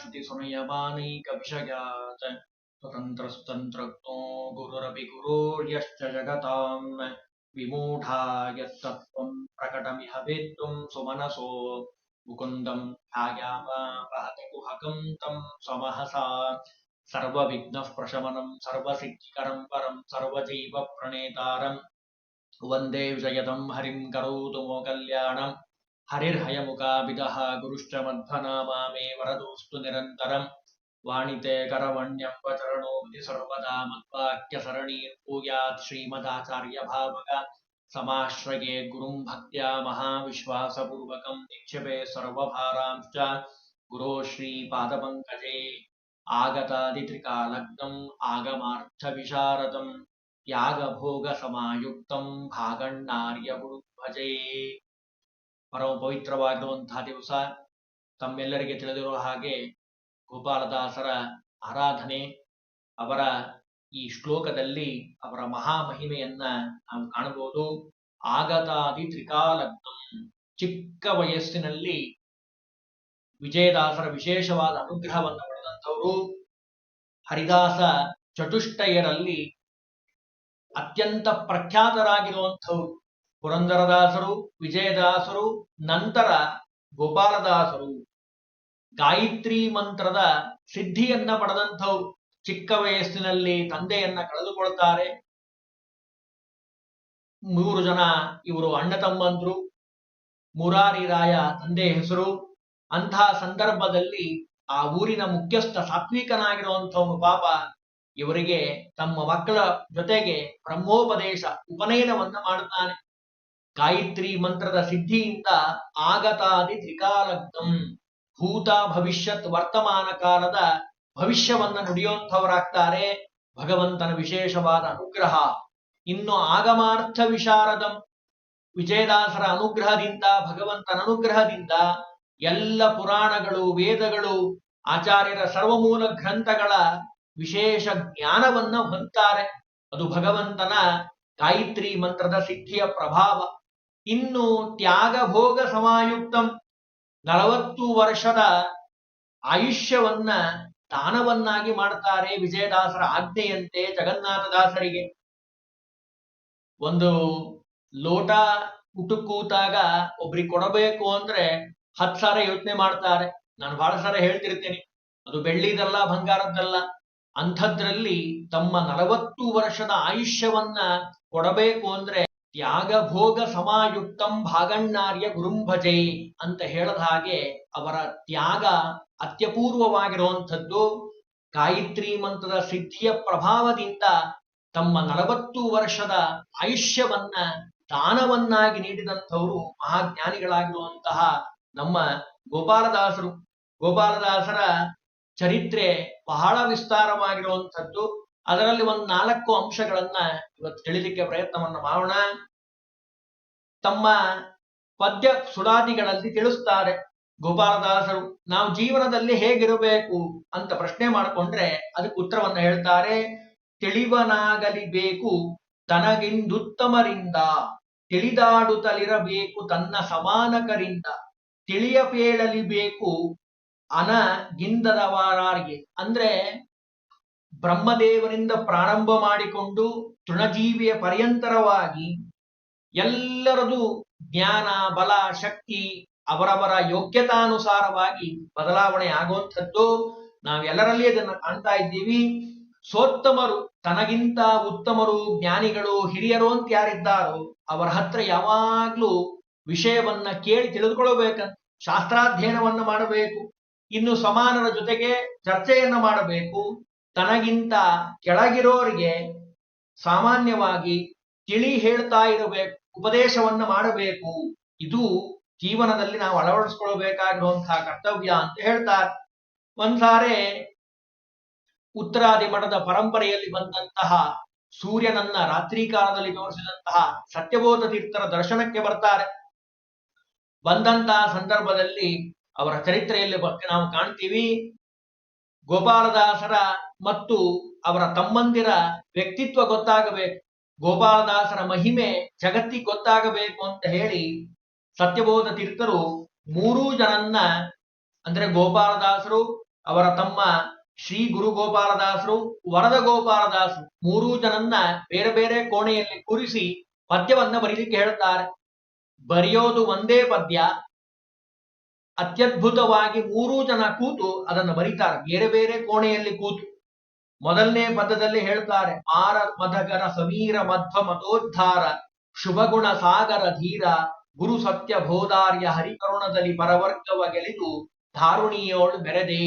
श्रुतिसुनयवानैकभिषजात् स्वतन्त्रस्तन्त्रज्ञो गुरुरपि गुरोर्यश्च जगताम् विमूढा यत्तत्त्वम् प्रकटमिह वेत्तुम् सुमनसो मुकुन्दम् ध्यायामापहतकुहकम् तम् स्वमहसा सर्वविघ्नः प्रशमनम् सर्वसिद्धिकरम् परम् सर्वजैवप्रणेतारम् वंदे विजयतम् हरिम् करोतु मोकल्याणम् हरिर्हयमुकाभिदः गुरुश्चमध्वनामा मे वरदोऽस्तु निरन्तरम् वाणिते करवण्यं वचरणोऽभि सर्वदा मद्वाक्य सरणी मद्वाक्यसरणीम् श्रीमदाचार्य श्रीमदाचार्यभावगा। समाश्रये गुरुं भक्त्या महाविश्वासपूर्वकं निक्षेपे सर्वभारांश्च। गुरो श्रीपादपङ्कजे भोग आगमार्थविशारदम् भागण्णार्य गुरु भजे ಪರಮ ಪವಿತ್ರವಾಗಿರುವಂತಹ ದಿವಸ ತಮ್ಮೆಲ್ಲರಿಗೆ ತಿಳಿದಿರುವ ಹಾಗೆ ಗೋಪಾಲದಾಸರ ಆರಾಧನೆ, ಅವರ ಈ ಶ್ಲೋಕದಲ್ಲಿ ಅವರ ಮಹಾಮಹಿಮೆಯನ್ನ ನಾವು ಕಾಣಬಹುದು. ಆಗತಾದಿ ತ್ರಿಕಾಲಗ್ನಂ ಚಿಕ್ಕ ವಯಸ್ಸಿನಲ್ಲಿ ವಿಜಯದಾಸರ ವಿಶೇಷವಾದ ಅನುಗ್ರಹವನ್ನು ಪಡೆದಂಥವರು. ಹರಿದಾಸ ಚತುಷ್ಟಯರಲ್ಲಿ ಅತ್ಯಂತ ಪ್ರಖ್ಯಾತರಾಗಿರುವಂಥವ್ರು. ಪುರಂದರದಾಸರು, ವಿಜಯದಾಸರು, ನಂತರ ಗೋಪಾಲದಾಸರು. ಗಾಯತ್ರಿ ಮಂತ್ರದ ಸಿದ್ಧಿಯನ್ನ ಪಡೆದಂಥವ್ರು. ಚಿಕ್ಕ ವಯಸ್ಸಿನಲ್ಲಿ ತಂದೆಯನ್ನ ಕಳೆದುಕೊಳ್ತಾರೆ. ಮೂರು ಜನ ಇವರು ಅಣ್ಣ ತಮ್ಮಂದ್ರು. ಮುರಾರಿ ರಾಯ ತಂದೆ ಹೆಸರು. ಅಂತಹ ಸಂದರ್ಭದಲ್ಲಿ ಆ ಊರಿನ ಮುಖ್ಯಸ್ಥ ಸಾತ್ವಿಕನಾಗಿರುವಂಥವನು ಪಾಪ. ಇವರಿಗೆ ತಮ್ಮ ಮಕ್ಕಳ ಜೊತೆಗೆ ಬ್ರಹ್ಮೋಪದೇಶ ಉಪನಯನವನ್ನ ಮಾಡುತ್ತಾನೆ ಗಾಯತ್ರಿ ಮಂತ್ರದ ಸಿದ್ಧಿಯಿಂದ ಆಗತಾದಿ ತ್ರಿಕಾಲಗ್ನಂ. ಭೂತ ಭವಿಷ್ಯತ್ ವರ್ತಮಾನ ಕಾಲದ ಭವಿಷ್ಯವನ್ನ ನುಡಿಯುವಂಥವರಾಗ್ತಾರೆ. ಭಗವಂತನ ವಿಶೇಷವಾದ ಅನುಗ್ರಹ. ಇನ್ನು ಆಗಮಾರ್ಥ ವಿಶಾರದಂ. ವಿಜಯದಾಸರ ಅನುಗ್ರಹದಿಂದ, ಭಗವಂತನ ಅನುಗ್ರಹದಿಂದ ಎಲ್ಲ ಪುರಾಣಗಳು, ವೇದಗಳು, ಆಚಾರ್ಯರ ಸರ್ವಮೂಲ ಗ್ರಂಥಗಳ ವಿಶೇಷ ಜ್ಞಾನವನ್ನ ಹೊಂದ್ತಾರೆ. ಅದು ಭಗವಂತನ ಗಾಯತ್ರಿ ಮಂತ್ರದ ಸಿದ್ಧಿಯ ಪ್ರಭಾವ. ಇನ್ನು ತ್ಯಾಗಭೋಗ ಸಮಾಯುಕ್ತಂ ನಲವತ್ತು ವರ್ಷದ ಆಯುಷ್ಯವನ್ನ ದಾನವನ್ನಾಗಿ ಮಾಡ್ತಾರೆ ವಿಜಯದಾಸರ ಆಜ್ಞೆಯಂತೆ ಜಗನ್ನಾಥದಾಸರಿಗೆ. ಒಂದು ಲೋಟ ಊಟ ಕೂತಾಗ ಒಬ್ರಿಗೆ ಕೊಡಬೇಕು ಅಂದ್ರೆ ಹತ್ ಸಾರ ಯೋಚನೆ ಮಾಡ್ತಾರೆ. ನಾನು ಬಹಳ ಸಾರ ಹೇಳ್ತಿರ್ತೇನೆ. ಅದು ಬೆಳ್ಳಿದಲ್ಲ, ಬಂಗಾರದ್ದಲ್ಲ. ಅಂಥದ್ರಲ್ಲಿ ತಮ್ಮ ನಲವತ್ತು ವರ್ಷದ ಆಯುಷ್ಯವನ್ನ ಕೊಡಬೇಕು ಅಂದ್ರೆ ತ್ಯಾಗ ಭೋಗ ಸಮಾಯುಕ್ತಂ ಭಾಗಣ್ಣಾರ್ಯ ಗುರುಂಭಜೈ ಅಂತ ಹೇಳದ ಹಾಗೆ ಅವರ ತ್ಯಾಗ ಅತ್ಯಪೂರ್ವವಾಗಿರುವಂಥದ್ದು. ಗಾಯತ್ರಿ ಮಂತ್ರದ ಸಿದ್ಧಿಯ ಪ್ರಭಾವದಿಂದ ತಮ್ಮ ನಲವತ್ತು ವರ್ಷದ ಆಯುಷ್ಯವನ್ನ ದಾನವನ್ನಾಗಿ ನೀಡಿದಂಥವರು ಮಹಾಜ್ಞಾನಿಗಳಾಗಿರುವಂತಹ ನಮ್ಮ ಗೋಪಾಲದಾಸರು. ಗೋಪಾಲದಾಸರ ಚರಿತ್ರೆ ಬಹಳ ವಿಸ್ತಾರವಾಗಿರುವಂಥದ್ದು. ಅದರಲ್ಲಿ ಒಂದು ನಾಲ್ಕು ಅಂಶಗಳನ್ನ ಇವತ್ತು ತಿಳಿಲಿಕ್ಕೆ ಪ್ರಯತ್ನವನ್ನು ಮಾಡೋಣ. ತಮ್ಮ ಪದ್ಯ ಸುಡಾದಿಗಳಲ್ಲಿ ತಿಳಿಸ್ತಾರೆ, ಗೋಪಾಲದಾಸರು, ನಾವು ಜೀವನದಲ್ಲಿ ಹೇಗಿರಬೇಕು ಅಂತ ಪ್ರಶ್ನೆ ಮಾಡಿಕೊಂಡ್ರೆ ಅದಕ್ಕೆ ಉತ್ತರವನ್ನು ಹೇಳ್ತಾರೆ, ತಿಳಿವನಾಗಲಿ ಬೇಕು ತನಗಿಂದುತ್ತಮರಿಂದ, ತಿಳಿದಾಡುತ್ತಲಿರಬೇಕು ತನ್ನ ಸಮಾನಕರಿಂದ, ತಿಳಿಯಪೇಳಲಿ ಬೇಕು ಅನ ಗಿಂದದವಾರಾರಿಗೆ ಅಂದ್ರೆ ಬ್ರಹ್ಮದೇವರಿಂದ ಪ್ರಾರಂಭ ಮಾಡಿಕೊಂಡು ತೃಣಜೀವಿಯ ಪರ್ಯಂತರವಾಗಿ ಎಲ್ಲರದು ಜ್ಞಾನ, ಬಲ, ಶಕ್ತಿ ಅವರವರ ಯೋಗ್ಯತಾನುಸಾರವಾಗಿ ಬದಲಾವಣೆ ಆಗುವಂಥದ್ದು. ನಾವೆಲ್ಲರಲ್ಲಿ ಅದನ್ನು ಕಾಣ್ತಾ ಇದ್ದೀವಿ. ಸೋತ್ತಮರು, ತನಗಿಂತ ಉತ್ತಮರು, ಜ್ಞಾನಿಗಳು, ಹಿರಿಯರು ಅಂತ ಯಾರಿದ್ದಾರೋ ಅವರ ಹತ್ರ ಯಾವಾಗ್ಲೂ ವಿಷಯವನ್ನ ಕೇಳಿ ತಿಳಿದುಕೊಳ್ಳಬೇಕಂತ, ಶಾಸ್ತ್ರಾಧ್ಯಯನವನ್ನು ಮಾಡಬೇಕು, ಇನ್ನು ಸಮಾನರ ಜೊತೆಗೆ ಚರ್ಚೆಯನ್ನ ಮಾಡಬೇಕು. ತನಗಿಂತ ಕೆಳಗಿರೋರಿಗೆ ಸಾಮಾನ್ಯವಾಗಿ ತಿಳಿ ಹೇಳ್ತಾ ಇರಬೇಕು, ಉಪದೇಶವನ್ನ ಮಾಡಬೇಕು. ಇದು ಜೀವನದಲ್ಲಿ ನಾವು ಅಳವಡಿಸ್ಕೊಳ್ಬೇಕಾಗಿರುವಂತಹ ಕರ್ತವ್ಯ ಅಂತ ಹೇಳ್ತಾರೆ. ಒಂದ್ಸಾರೆ ಉತ್ತರಾದಿ ಮಠದ ಪರಂಪರೆಯಲ್ಲಿ ಬಂದಂತಹ ಸೂರ್ಯನನ್ನ ರಾತ್ರಿ ಕಾಲದಲ್ಲಿ ತೋರಿಸಿದಂತಹ ಸತ್ಯಬೋಧ ತೀರ್ಥರ ದರ್ಶನಕ್ಕೆ ಬರ್ತಾರೆ. ಬಂದಂತಹ ಸಂದರ್ಭದಲ್ಲಿ ಅವರ ಚರಿತ್ರೆಯಲ್ಲಿ ನಾವು ಕಾಣ್ತೀವಿ. ಗೋಪಾಲದಾಸರ ಮತ್ತು ಅವರ ತಮ್ಮಂದಿರ ವ್ಯಕ್ತಿತ್ವ ಗೊತ್ತಾಗಬೇಕು. ಗೋಪಾಲದಾಸರ ಮಹಿಮೆ ಜಗತ್ತಿಗೆ ಗೊತ್ತಾಗಬೇಕು ಅಂತ ಹೇಳಿ ಸತ್ಯಬೋಧ ತೀರ್ಥರು ಮೂರೂ ಜನನ್ನ, ಅಂದ್ರೆ ಗೋಪಾಲದಾಸರು, ಅವರ ತಮ್ಮ ಶ್ರೀ ಗುರು ಗೋಪಾಲದಾಸರು, ವರದ ಗೋಪಾಲದಾಸರು ಮೂರೂ ಜನನ್ನ ಬೇರೆ ಬೇರೆ ಕೋಣೆಯಲ್ಲಿ ಕೂರಿಸಿ ಪದ್ಯವನ್ನ ಬರೀಲಿಕ್ಕೆ ಹೇಳುತ್ತಾರೆ ಬರೆಯೋದು ಒಂದೇ ಪದ್ಯ, ಅತ್ಯದ್ಭುತವಾಗಿ ಮೂರೂ ಜನ ಕೂತು ಅದನ್ನು ಬರೀತಾರೆ. ಬೇರೆ ಬೇರೆ ಕೋಣೆಯಲ್ಲಿ ಕೂತು. ಮೊದಲನೇ ಪದದಲ್ಲಿ ಹೇಳ್ತಾರೆ, ಆರ ಮಧಗರ ಸಮೀರ ಮಧ್ವ ಮತೋದ್ಧಾರ ಶುಭಗುಣ ಸಾಗರ ಧೀರ, ಗುರು ಸತ್ಯ ಬೋಧಾರ್ಯ ಹರಿಕರುಣದಲ್ಲಿ ಪರವರ್ಗವ ಗೆಲಿದು ಧಾರುಣಿಯೋಳು ಬೆರೆದೆ.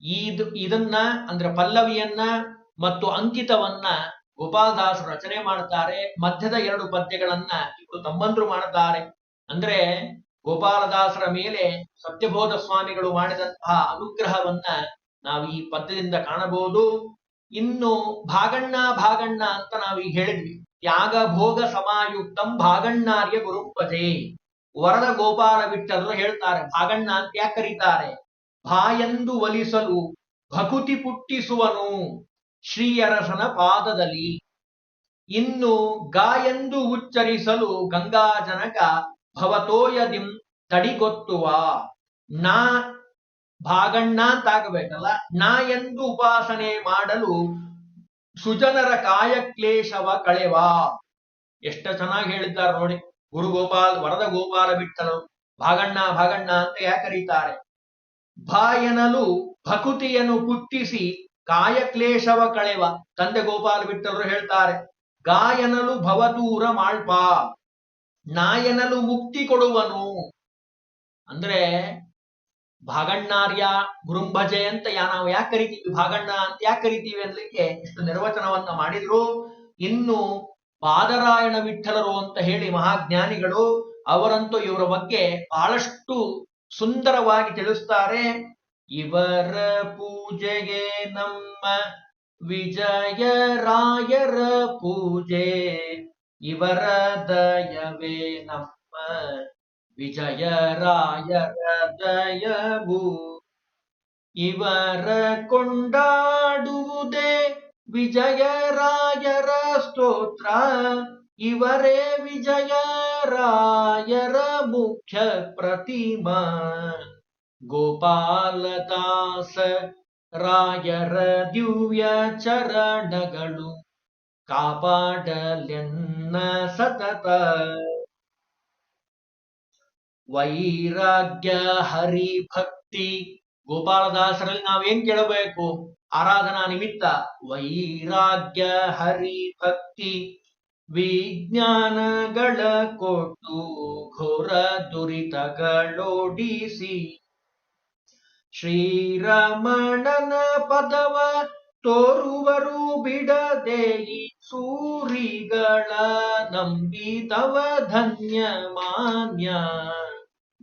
ಇದು ಇದನ್ನ ಅಂದ್ರೆ ಪಲ್ಲವಿಯನ್ನ ಮತ್ತು ಅಂಕಿತವನ್ನ ಗೋಪಾಲದಾಸರು ರಚನೆ ಮಾಡ್ತಾರೆ. ಮಧ್ಯದ ಎರಡು ಪದ್ಯಗಳನ್ನ ಇವರು ತಮ್ಮಂದ್ರು ಮಾಡ್ತಾರೆ. ಅಂದ್ರೆ ಗೋಪಾಲದಾಸರ ಮೇಲೆ ಸತ್ಯಬೋಧ ಸ್ವಾಮಿಗಳು ಮಾಡಿದಂತಹ ಅನುಗ್ರಹವನ್ನ ನಾವು ಈ ಪದ್ಯದಿಂದ ಕಾಣಬಹುದು. ಇನ್ನು ಭಾಗಣ್ಣ ಭಾಗಣ್ಣ ಅಂತ ನಾವು ಈಗ ಹೇಳಿದ್ವಿ. ತ್ಯಾಗ ಭೋಗ ಸಮಾಯುಕ್ತಂ ಭಾಗಣ್ಣಾರ್ಯ ಗುರುಪದೆ ವರದ ಗೋಪಾಲ ಬಿಟ್ಟರು ಹೇಳ್ತಾರೆ. ಭಾಗಣ್ಣ ಅಂತ ಯಾಕೆ ಕರೀತಾರೆ? ಭಾಯಂದು ಒಲಿಸಲು ಭಕುತಿ ಪುಟ್ಟಿಸುವನು ಶ್ರೀಯರಸನ ಪಾದದಲ್ಲಿ. ಇನ್ನು ಗಾಯೆಂದು ಉಚ್ಚರಿಸಲು ಗಂಗಾಜನಕ ಭವತೋಯದಿಂ ತಡಿಗೊತ್ತುವ. ನಾ ಭಾಗಣ್ಣ ಅಂತ ಆಗಬೇಕಲ್ಲ ನಾ ಎಂದು ಉಪಾಸನೆ ಮಾಡಲು ಸುಜನರ ಕಾಯಕ್ಲೇಶವ ಕಳೆವಾ. ಎಷ್ಟ ಚೆನ್ನಾಗಿ ಹೇಳಿದ್ದಾರೆ ನೋಡಿ. ಗುರು ಗೋಪಾಲ್ ವರದ ಗೋಪಾಲ ಬಿಟ್ಟರು. ಭಾಗಣ್ಣ ಭಾಗಣ್ಣ ಅಂತ ಯಾಕೆ ಕರೀತಾರೆ? ಭಾಯನಲು ಭಕುತಿಯನ್ನು ಪುಟ್ಟಿಸಿ ಕಾಯಕ್ಲೇಶವ ಕಳೆವ. ತಂದೆ ಗೋಪಾಲ ಬಿಟ್ಟರು ಹೇಳ್ತಾರೆ. ಗಾಯನಲು ಭವದೂರ ಮಾಳ್ಪ. ನಾಯನಲು ಮುಕ್ತಿ ಕೊಡುವನು. ಅಂದ್ರೆ ಭಾಗಣ್ಣಾರ್ಯ ಗುರುಂಭಜೆ ಅಂತ ಯಾ ನಾವು ಯಾಕೆ ಕರಿತೀವಿ? ಭಾಗಣ್ಣ ಅಂತ ಯಾಕೆ ಕರಿತೀವಿ ಅನ್ಲಿಕ್ಕೆ ಇಷ್ಟು ನಿರ್ವಚನವನ್ನ ಮಾಡಿದ್ರು. ಇನ್ನು ಪಾದರಾಯಣ ವಿಠಲರು ಅಂತ ಹೇಳಿ ಮಹಾಜ್ಞಾನಿಗಳು ಅವರಂತೂ ಇವರ ಬಗ್ಗೆ ಬಹಳಷ್ಟು ಸುಂದರವಾಗಿ ತಿಳಿಸ್ತಾರೆ. ಇವರ ಪೂಜೆಗೆ ನಮ್ಮ ವಿಜಯರಾಯರ ಪೂಜೆ, ಇವರ ದಯವೇ ನಮ್ಮ ವಿಜಯರಾಯರ ದಯವು ಇವರ ಕೊಂಡಾಡುವುದೇ ವಿಜಯರಾಯರ ಸ್ತೋತ್ರ ಇವರೇ ವಿಜಯರಾಯರ ಮುಖ್ಯ ಪ್ರತಿಮಾ ಗೋಪಾಲದಾಸ ರಾಯರ ದಿವ್ಯ ಚರಣಗಳು ಕಾಪಾಡಲೆನ್ನ ಸತತ ವೈರಾಗ್ಯ, ಹರಿಭಕ್ತಿ, ಗೋಪಾಲದಾಸರಲ್ಲಿ ನಾವೇನ್ ಕೇಳಬೇಕು? ಆರಾಧನಾ ನಿಮಿತ್ತ ವೈರಾಗ್ಯ, ಹರಿಭಕ್ತಿ, ವಿಜ್ಞಾನಗಳ ಕೊಟ್ಟು ಘೋರ ದುರಿತಗಳೋಡಿಸಿ. ಶ್ರೀರಮಣನ ಪದವ ತೋರುವರು ಬಿಡದೆ ಸೂರಿಗಳ ನಂಬಿತವ ಧನ್ಯ ಮಾನ್ಯ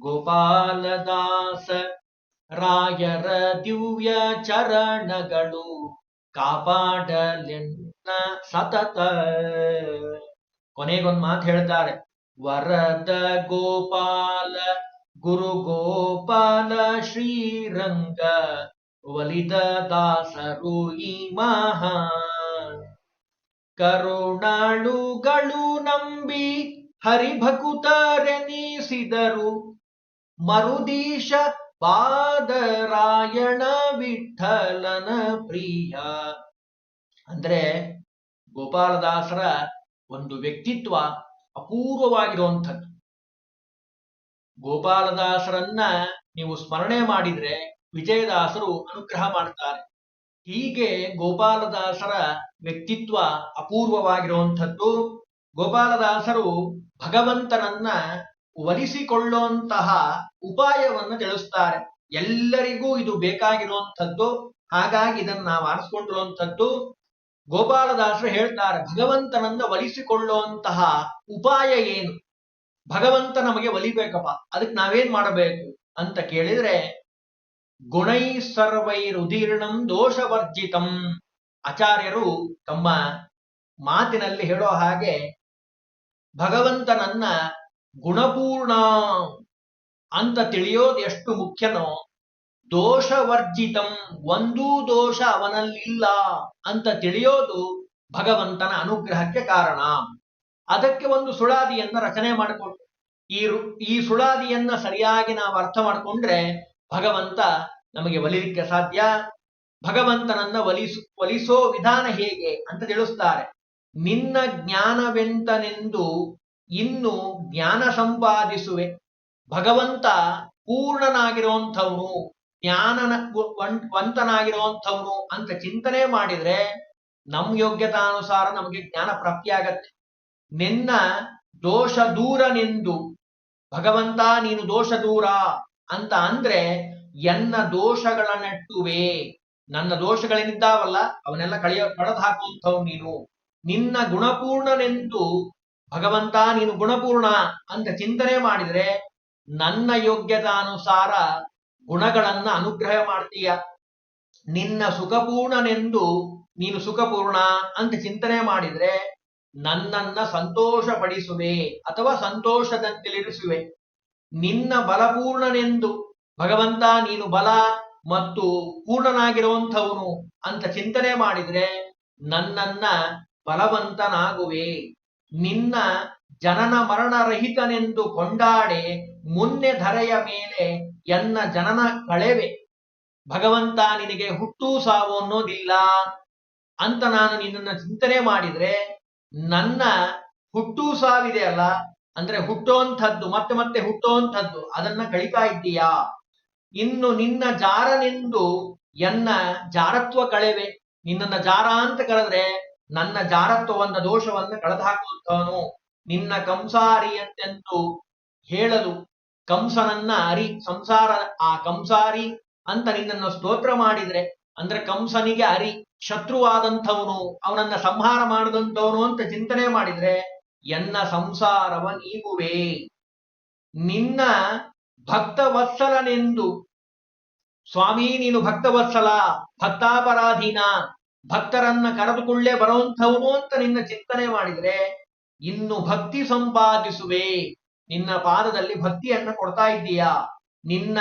ಗೋಪಾಲದಾಸ, ರಾಯರ ದಿವ್ಯ ಚರಣಗಳು ಕಾಪಾಡಲೆನ್ನ ಸತತ. ಕೊನೆಗೊಂದ್ ಮಾತು ಹೇಳ್ತಾರೆ, ವರದ ಗೋಪಾಲ, ಗುರು ಗೋಪಾಲ ಶ್ರೀರಂಗ, ಒಲಿದ ದಾಸರು ಈ ಮಹಾ. ಕರುಣಾಳುಗಳು ನಂಬಿ ಹರಿಭಕುತರೆನಿಸಿದರು ಮರುದೀಶ ಪಾದರಾಯಣ ವಿಠಲನ ಪ್ರಿಯ. ಅಂದ್ರೆ ಗೋಪಾಲದಾಸರ ಒಂದು ವ್ಯಕ್ತಿತ್ವ ಅಪೂರ್ವವಾಗಿರುವಂಥದ್ದು. ಗೋಪಾಲದಾಸರನ್ನ ನೀವು ಸ್ಮರಣೆ ಮಾಡಿದ್ರೆ ವಿಜಯದಾಸರು ಅನುಗ್ರಹ ಮಾಡ್ತಾರೆ. ಹೀಗೆ ಗೋಪಾಲದಾಸರ ವ್ಯಕ್ತಿತ್ವ ಅಪೂರ್ವವಾಗಿರುವಂಥದ್ದು. ಗೋಪಾಲದಾಸರು ಭಗವಂತನನ್ನ ಒಲಿಸಿಕೊಳ್ಳುವಂತಹ ಉಪಾಯವನ್ನು ತಿಳಿಸ್ತಾರೆ. ಎಲ್ಲರಿಗೂ ಇದು ಬೇಕಾಗಿರುವಂಥದ್ದು. ಹಾಗಾಗಿ ಇದನ್ನು ನಾವು ಆರಿಸ್ಕೊಂಡಿರುವಂಥದ್ದು. ಗೋಪಾಲದಾಸರು ಹೇಳ್ತಾರೆ, ಭಗವಂತನನ್ನ ಒಲಿಸಿಕೊಳ್ಳುವಂತಹ ಉಪಾಯ ಏನು? ಭಗವಂತ ನಮಗೆ ಒಲಿಬೇಕಪ್ಪ, ಅದಕ್ಕೆ ನಾವೇನ್ ಮಾಡಬೇಕು ಅಂತ ಕೇಳಿದ್ರೆ, ಗುಣೈ ಸರ್ವೈ ಸರ್ವೈರುದೀರ್ಣಂ ದೋಷವರ್ಜಿತಂ. ಆಚಾರ್ಯರು ತಮ್ಮ ಮಾತಿನಲ್ಲಿ ಹೇಳೋ ಹಾಗೆ ಭಗವಂತನನ್ನ ಗುಣಪೂರ್ಣ ಅಂತ ತಿಳಿಯೋದು ಎಷ್ಟು ಮುಖ್ಯನೋ, ದೋಷವರ್ಜಿತಂ ಒಂದೂ ದೋಷ ಅವನಲ್ಲಿಲ್ಲ ಅಂತ ತಿಳಿಯೋದು ಭಗವಂತನ ಅನುಗ್ರಹಕ್ಕೆ ಕಾರಣ. ಅದಕ್ಕೆ ಒಂದು ಸುಳಾದಿಯನ್ನ ರಚನೆ ಮಾಡಿಕೊಂಡು ಈ ಈ ಸುಳಾದಿಯನ್ನ ಸರಿಯಾಗಿ ನಾವು ಅರ್ಥ ಮಾಡಿಕೊಂಡ್ರೆ ಭಗವಂತ ನಮಗೆ ಒಲಿಲಿಕ್ಕೆ ಸಾಧ್ಯ. ಭಗವಂತನನ್ನ ಒಲಿಸು, ಒಲಿಸೋ ವಿಧಾನ ಹೇಗೆ ಅಂತ ತಿಳಿಸ್ತಾರೆ. ನಿನ್ನ ಜ್ಞಾನವೆಂತನೆಂದು ಇನ್ನು ಜ್ಞಾನ ಸಂಪಾದಿಸುವೆ. ಭಗವಂತ ಪೂರ್ಣನಾಗಿರುವಂಥವನು ಜ್ಞಾನನ ವಂತ- ವಂತನಾಗಿರುವಂಥವನು ಅಂತ ಚಿಂತನೆ ಮಾಡಿದ್ರೆ ನಮ್ ಯೋಗ್ಯತಾನುಸಾರ ನಮಗೆ ಜ್ಞಾನ ಪ್ರಾಪ್ತಿಯಾಗತ್ತೆ. ನಿನ್ನ ದೋಷ ದೂರನೆಂದು ಭಗವಂತ ನೀನು ದೋಷ ದೂರ ಅಂತ ಅಂದ್ರೆ ಎನ್ನ ದೋಷಗಳ ನೆಟ್ಟುವೆ ನನ್ನ ದೋಷಗಳೇನಿದ್ದಾವಲ್ಲ, ಅವನ್ನೆಲ್ಲ ಕಳೆಯ ಕಳೆದು ಹಾಕುವಂಥವ್ ನೀನು. ನಿನ್ನ ಗುಣಪೂರ್ಣನೆಂದು ಭಗವಂತ, ನೀನು ಗುಣಪೂರ್ಣ ಅಂತ ಚಿಂತನೆ ಮಾಡಿದರೆ ನನ್ನ ಯೋಗ್ಯತಾನುಸಾರ ಗುಣಗಳನ್ನ ಅನುಗ್ರಹ ಮಾಡ್ತೀಯ. ನಿನ್ನ ಸುಖಪೂರ್ಣನೆಂದು ನೀನು ಸುಖಪೂರ್ಣ ಅಂತ ಚಿಂತನೆ ಮಾಡಿದ್ರೆ ನನ್ನನ್ನ ಸಂತೋಷಪಡಿಸುವೆ ಅಥವಾ ಸಂತೋಷದಂತೆಲಿರಿಸುವೆ. ನಿನ್ನ ಬಲಪೂರ್ಣನೆಂದು ಭಗವಂತ, ನೀನು ಬಲ ಮತ್ತು ಪೂರ್ಣನಾಗಿರುವಂಥವನು ಅಂತ ಚಿಂತನೆ ಮಾಡಿದ್ರೆ ನನ್ನನ್ನ ಬಲವಂತನಾಗುವೆ. ನಿನ್ನ ಜನನ ಮರಣ ರಹಿತನೆಂದು ಕೊಂಡಾಡೆ ಮುನ್ನೆ ಧರೆಯ ಮೇಲೆ ಎನ್ನ ಜನನ ಕಳೆವೆ. ಭಗವಂತ ನಿನಗೆ ಹುಟ್ಟು ಸಾವು ಅನ್ನೋದಿಲ್ಲ ಅಂತ ನಾನು ನಿನ್ನನ್ನ ಚಿಂತನೆ ಮಾಡಿದ್ರೆ ನನ್ನ ಹುಟ್ಟು ಸಾವಿದೆ ಅಲ್ಲ, ಅಂದ್ರೆ ಹುಟ್ಟೋಂಥದ್ದು, ಮತ್ತೆ ಮತ್ತೆ ಹುಟ್ಟೋಂಥದ್ದು, ಅದನ್ನ ಕಳಿತಾ ಇದ್ದೀಯಾ? ಇನ್ನು ನಿನ್ನ ಜಾರನೆಂದು ಎನ್ನ ಜಾರತ್ವ ಕಳೆವೆ. ನಿನ್ನನ್ನ ಜಾರ ಅಂತ ಕಳೆದ್ರೆ ನನ್ನ ಜಾರತ್ವವನ್ನ ದೋಷವನ್ನ ಕಳೆದು ಹಾಕುವಂತವನು ನಿನ್ನ ಕಂಸಾರಿಯಂತೆಂದು ಹೇಳಲು ಕಂಸನನ್ನ ಅರಿ ಸಂಸಾರ, ಆ ಕಂಸಾರಿ ಅಂತ ನಿನ್ನನ್ನು ಸ್ತೋತ್ರ ಮಾಡಿದ್ರೆ, ಅಂದ್ರೆ ಕಂಸನಿಗೆ ಅರಿ ಶತ್ರುವಾದಂಥವನು, ಅವನನ್ನ ಸಂಹಾರ ಮಾಡದಂಥವನು ಅಂತ ಚಿಂತನೆ ಮಾಡಿದ್ರೆ, ಎನ್ನ ಸಂಸಾರವ ನೀಗುವೆ ನಿನ್ನ ಭಕ್ತವತ್ಸಲನೆಂದು, ಸ್ವಾಮಿ ನೀನು ಭಕ್ತವತ್ಸಲ, ಭಕ್ತಾಪರಾಧೀನ ಭಕ್ತರನ್ನ ಕರೆದುಕೊಳ್ಳೇ ಬರುವಂಥವನು ಅಂತ ನಿನ್ನ ಚಿಂತನೆ ಮಾಡಿದ್ರೆ, ಇನ್ನು ಭಕ್ತಿ ಸಂಪಾದಿಸುವೆ. ನಿನ್ನ ಪಾದದಲ್ಲಿ ಭಕ್ತಿಯನ್ನ ಕೊಡ್ತಾ ಇದ್ದೀಯಾ? ನಿನ್ನ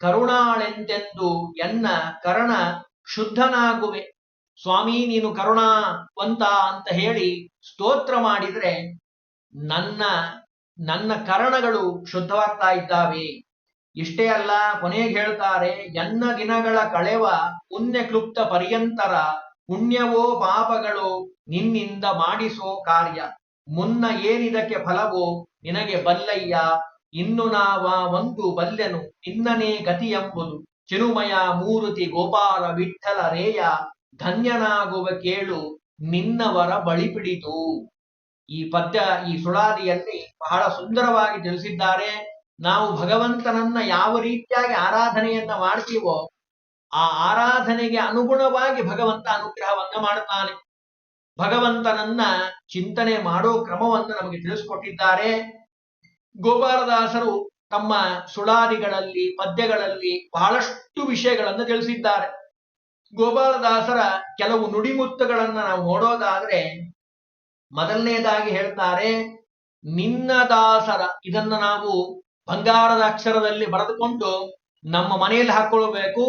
ಕರುಣಾಳೆಂತೆಂದು ಎನ್ನ ಕರಣ ಶುದ್ಧನಾಗುವೆ. ಸ್ವಾಮಿ, ನೀನು ಕರುಣಾವಂತ ಅಂತ ಹೇಳಿ ಸ್ತೋತ್ರ ಮಾಡಿದ್ರೆ, ನನ್ನ ನನ್ನ ಕರಣಗಳು ಶುದ್ಧವಾಗ್ತಾ ಇದ್ದಾವೆ. ಇಷ್ಟೇ ಅಲ್ಲ, ಕೊನೆಗೆ ಹೇಳ್ತಾರೆ, ಎನ್ನ ದಿನಗಳ ಕಳೆವ ಪುಣ್ಯ ಕ್ಲುಪ್ತ ಪರ್ಯಂತರ ಪುಣ್ಯವೋ ಪಾಪಗಳು ನಿನ್ನಿಂದ ಮಾಡಿಸೋ ಕಾರ್ಯ. ಮುನ್ನ ಏನಿದಕ್ಕೆ ಫಲವೋ ನಿನಗೆ ಬಲ್ಲಯ್ಯ. ಇನ್ನು ನಾವ ಒಂದು ಬಲ್ಲೆನು ನಿನ್ನನೇ ಗತಿ ಎಂಬುದು ಚಿರುಮಯ ಮೂರುತಿ ಗೋಪಾಲ ವಿಠಲ ರೇಯ. ಧನ್ಯನಾಗುವ ಕೇಳು ನಿನ್ನವರ ಬಳಿ ಪಿಡಿತು. ಈ ಪದ್ಯ ಈ ಸುಳಾದಿಯಲ್ಲಿ ಬಹಳ ಸುಂದರವಾಗಿ ತಿಳಿಸಿದ್ದಾರೆ. ನಾವು ಭಗವಂತನನ್ನ ಯಾವ ರೀತಿಯಾಗಿ ಆರಾಧನೆಯನ್ನ ಮಾಡ್ತೀವೋ ಆ ಆರಾಧನೆಗೆ ಅನುಗುಣವಾಗಿ ಭಗವಂತ ಅನುಗ್ರಹವನ್ನ ಮಾಡುತ್ತಾನೆ. ಭಗವಂತನನ್ನ ಚಿಂತನೆ ಮಾಡೋ ಕ್ರಮವನ್ನು ನಮಗೆ ತಿಳಿಸ್ಕೊಟ್ಟಿದ್ದಾರೆ. ಗೋಪಾಲದಾಸರು ತಮ್ಮ ಸುಳಾದಿಗಳಲ್ಲಿ, ಪದ್ಯಗಳಲ್ಲಿ ಬಹಳಷ್ಟು ವಿಷಯಗಳನ್ನು ತಿಳಿಸಿದ್ದಾರೆ. ಗೋಪಾಲದಾಸರ ಕೆಲವು ನುಡಿಮುತ್ತುಗಳನ್ನು ನಾವು ನೋಡೋದಾದ್ರೆ ಮೊದಲನೇದಾಗಿ ಹೇಳ್ತಾರೆ, ನಿನ್ನ ದಾಸರ. ಇದನ್ನ ನಾವು ಬಂಗಾರದ ಅಕ್ಷರದಲ್ಲಿ ಬರೆದುಕೊಂಡು ನಮ್ಮ ಮನೆಯಲ್ಲಿ ಹಾಕೊಳ್ಬೇಕು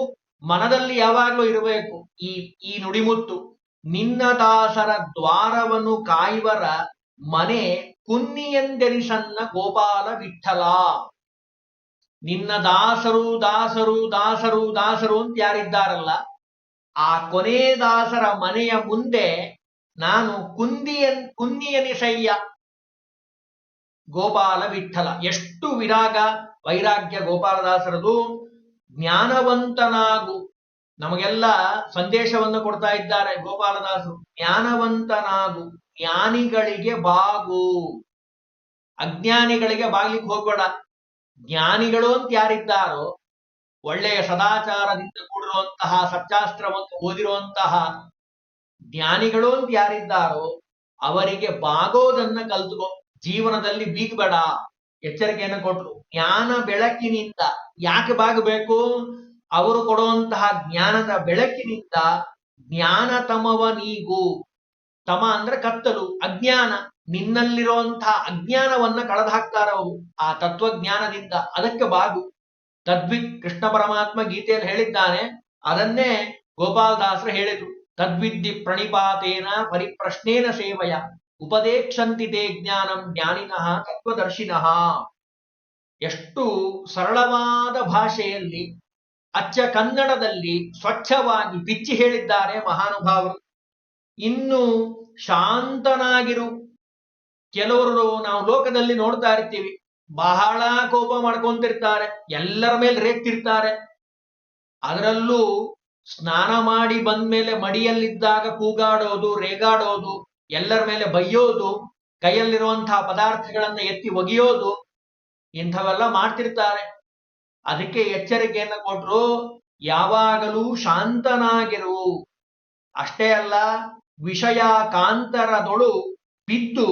ಮನದಲ್ಲಿ ಯಾವಾಗಲೂ ಇರಬೇಕು, ಈ ಈ ನುಡಿಮುತ್ತು. ನಿನ್ನ ದಾಸರ ದ್ವಾರವನ್ನು ಕಾಯುವರ ಮನೆ ಕುನ್ನಿಯೆಂದೆನಿಸನ್ನ ಗೋಪಾಲ ವಿಠಲ. ನಿನ್ನ ದಾಸರು ದಾಸರು ದಾಸರು ದಾಸರು ಅಂತ ಯಾರಿದ್ದಾರಲ್ಲ, ಆ ಕೊನೆ ದಾಸರ ಮನೆಯ ಮುಂದೆ ನಾನು ಕುಂದಿಯನ್, ಕುನ್ನಿಯನಿಸಯ್ಯ ಗೋಪಾಲ ವಿಠಲ. ಎಷ್ಟು ವಿರಾಗ, ವೈರಾಗ್ಯ ಗೋಪಾಲದಾಸರದು. ಜ್ಞಾನವಂತನಾಗು. ನಮಗೆಲ್ಲ ಸಂದೇಶವನ್ನು ಕೊಡ್ತಾ ಇದ್ದಾರೆ ಗೋಪಾಲದಾಸರು ಜ್ಞಾನವಂತನಾಗು. ಜ್ಞಾನಿಗಳಿಗೆ ಬಾಗು. ಅಜ್ಞಾನಿಗಳಿಗೆ ಬಾಗ್ಲಿಕ್ಕೆ ಹೋಗ್ಬೇಡ. ಜ್ಞಾನಿಗಳು ಅಂತ ಯಾರಿದ್ದಾರೋ, ಒಳ್ಳೆಯ ಸದಾಚಾರದಿಂದ ಕೂಡಿರುವಂತಹ, ಸತ್ಯಾಸ್ತ್ರವನ್ನು ಓದಿರುವಂತಹ ಜ್ಞಾನಿಗಳು ಅಂತ ಯಾರಿದ್ದಾರೋ, ಅವರಿಗೆ ಬಾಗೋದನ್ನ ಕಲ್ತುಕೋ. ಜೀವನದಲ್ಲಿ ಬೀಗಬೇಡ. ಎಚ್ಚರಿಕೆಯನ್ನು ಕೊಟ್ರು. ಜ್ಞಾನ ಬೆಳಕಿನಿಂದ ಯಾಕೆ ಬಾಗಬೇಕು? ಅವರು ಕೊಡುವಂತಹ ಜ್ಞಾನದ ಬೆಳಕಿನಿಂದ ಜ್ಞಾನ ತಮವ ನೀಗು. ತಮ ಅಂದ್ರೆ ಕತ್ತಲು, ಅಜ್ಞಾನ. ನಿನ್ನಲ್ಲಿರುವಂತಹ ಅಜ್ಞಾನವನ್ನ ಕಳೆದು ಹಾಕ್ತಾರ ಅವರು. ಆ ತತ್ವಜ್ಞಾನದಿಂದ ಅದಕ್ಕೆ ಬಾಗು. ತದ್ವಿತ್ ಕೃಷ್ಣ ಪರಮಾತ್ಮ ಗೀತೆಯಲ್ಲಿ ಹೇಳಿದ್ದಾನೆ, ಅದನ್ನೇ ಗೋಪಾಲದಾಸರು ಹೇಳಿದ್ರು. ತದ್ವಿದ್ಯ ಪ್ರಣಿಪಾತೇನ ಪರಿಪ್ರಶ್ನೇನ ಸೇವಯ. ಉಪದೇಕ್ಷಂತಿ ತೇ ಜ್ಞಾನಂ ಜ್ಞಾನಿನಃ ತತ್ವದರ್ಶಿನಃ. ಎಷ್ಟು ಸರಳವಾದ ಭಾಷೆಯಲ್ಲಿ, ಅಚ್ಚ ಕನ್ನಡದಲ್ಲಿ ಸ್ವಚ್ಛವಾಗಿ ಬಿಚ್ಚಿ ಹೇಳಿದ್ದಾರೆ ಮಹಾನುಭಾವರು. ಇನ್ನು ಶಾಂತನಾಗಿರು. ಕೆಲವರು ನಾವು ಲೋಕದಲ್ಲಿ ನೋಡ್ತಾ ಇರ್ತೀವಿ. ಬಹಳ ಕೋಪ ಮಾಡ್ಕೊಂತಿರ್ತಾರೆ. ಎಲ್ಲರ ಮೇಲೆ ರೇಗ್ತಿರ್ತಾರೆ. ಅದರಲ್ಲೂ ಸ್ನಾನ ಮಾಡಿ ಬಂದ ಮೇಲೆ ಮಡಿಯಲ್ಲಿದ್ದಾಗ ಕೂಗಾಡೋದು, ರೇಗಾಡೋದು ಎಲ್ಲರ ಮೇಲೆ ಬೈಯೋದು ಕೈಯಲ್ಲಿರುವಂತಹ ಪದಾರ್ಥಗಳನ್ನ ಎತ್ತಿ ಒಗೆಯೋದು, ಇಂಥವೆಲ್ಲ ಮಾಡ್ತಿರ್ತಾರೆ. ಅದಕ್ಕೆ ಎಚ್ಚರಿಕೆಯನ್ನು ಕೊಟ್ರು, ಯಾವಾಗಲೂ ಶಾಂತನಾಗಿರು. ಅಷ್ಟೇ ಅಲ್ಲ ವಿಷಯ ಕಾಂತರದೊಳು ಬಿದ್ದು